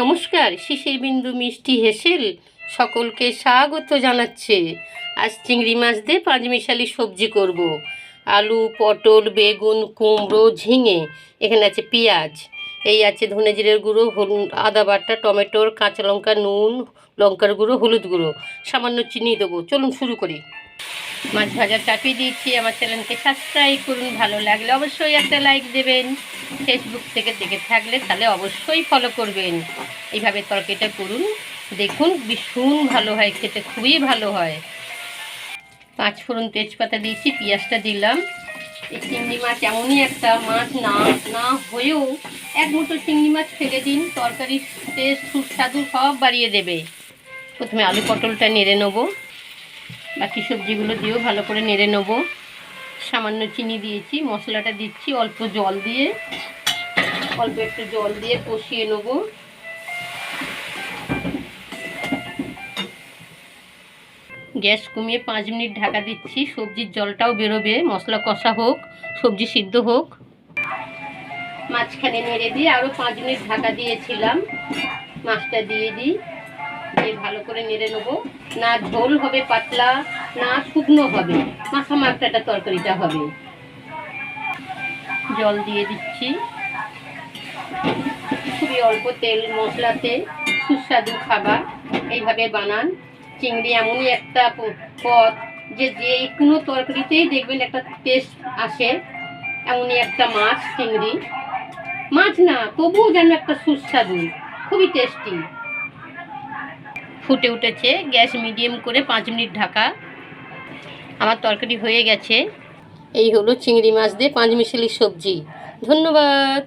নমস্কার, শিশির বিন্দু মিষ্টি হেসেল সকলকে স্বাগত জানাচ্ছে। আজ চিংড়ি মাছ দিয়ে পাঁচমিশালি সবজি করব। আলু, পটল, বেগুন, কুমড়ো, ঝিঙে, এখানে আছে পেঁয়াজ। এই আছে ধনে জিরের গুঁড়ো আদা বাটা, টমেটোর, কাঁচা লঙ্কা, নুন, লঙ্কার গুঁড়ো, হলুদ গুঁড়ো, সামান্য চিনি দেবো। চলুন শুরু করি। মাছ ভাজা চাপিয়ে দিয়েছি, আমার চ্যানেলকে সাবস্ক্রাইব করুন, ভালো লাগলে অবশ্যই একটা লাইক দেবেন। ফেসবুক থেকে দেখে থাকলে তাহলে অবশ্যই ফলো করবেন। এইভাবে তরকারিটা করুন, দেখুন ভীষণ ভালো হয়, খেতে খুবই ভালো হয়। পাঁচ ফোড়ন তেজপাতা দিয়েছি, পেঁয়াজটা দিলাম। এই চিংড়ি মাছ এমনই একটা মাছ, না না হয়েও এক মুঠো চিংড়ি মাছ ফেলে দিন, তরকারির টেস্ট সুস্বাদু সব বাড়িয়ে দেবে। প্রথমে আলু পটলটা নেড়ে নেব। বাকি সবজিগুলো দিয়েও ভালো করে নেড়ে নেব। সামান্য চিনি দিয়েছি, মশলাটা দিচ্ছি, অল্প জল দিয়ে। অল্প একটু জল দিয়ে কষিয়ে নেব। গ্যাস কমিয়ে পাঁচ মিনিট ঢাকা দিচ্ছি, সবজির জলটাও বেরোবে। মশলা কষা হোক, সবজি সিদ্ধ হোক। মাঝখানে নেড়ে দিয়ে আরও পাঁচ মিনিট ঢাকা দিয়েছিলাম। মাছটা দিয়ে দিই। দিয়ে ভালো করে নেড়ে নেব। না ঝোল হবে পাতলা, না শুকনো হবে। মাখা মাখাটা তরকারিটা হবে। জল দিয়ে দিচ্ছি। খুবই অল্প তেল মশলাতে সুস্বাদু খাবার। এইভাবে বানান। চিংড়ি এমনই একটা প- পদ যে যে কোনো তরকারিতেই দেখবেন একটা টেস্ট আসে। এমনই একটা মাছ, চিংড়ি। মাছ না, তবুও যেন একটা সুস্বাদু, খুবই টেস্টি ফুটে উঠেছে। গ্যাস মিডিয়াম করে পাঁচ মিনিট ঢাকা। আমার তরকারি হয়ে গেছে। এই হলো চিংড়ি মাছ দিয়ে পাঁচ মিশালি সবজি। ধন্যবাদ।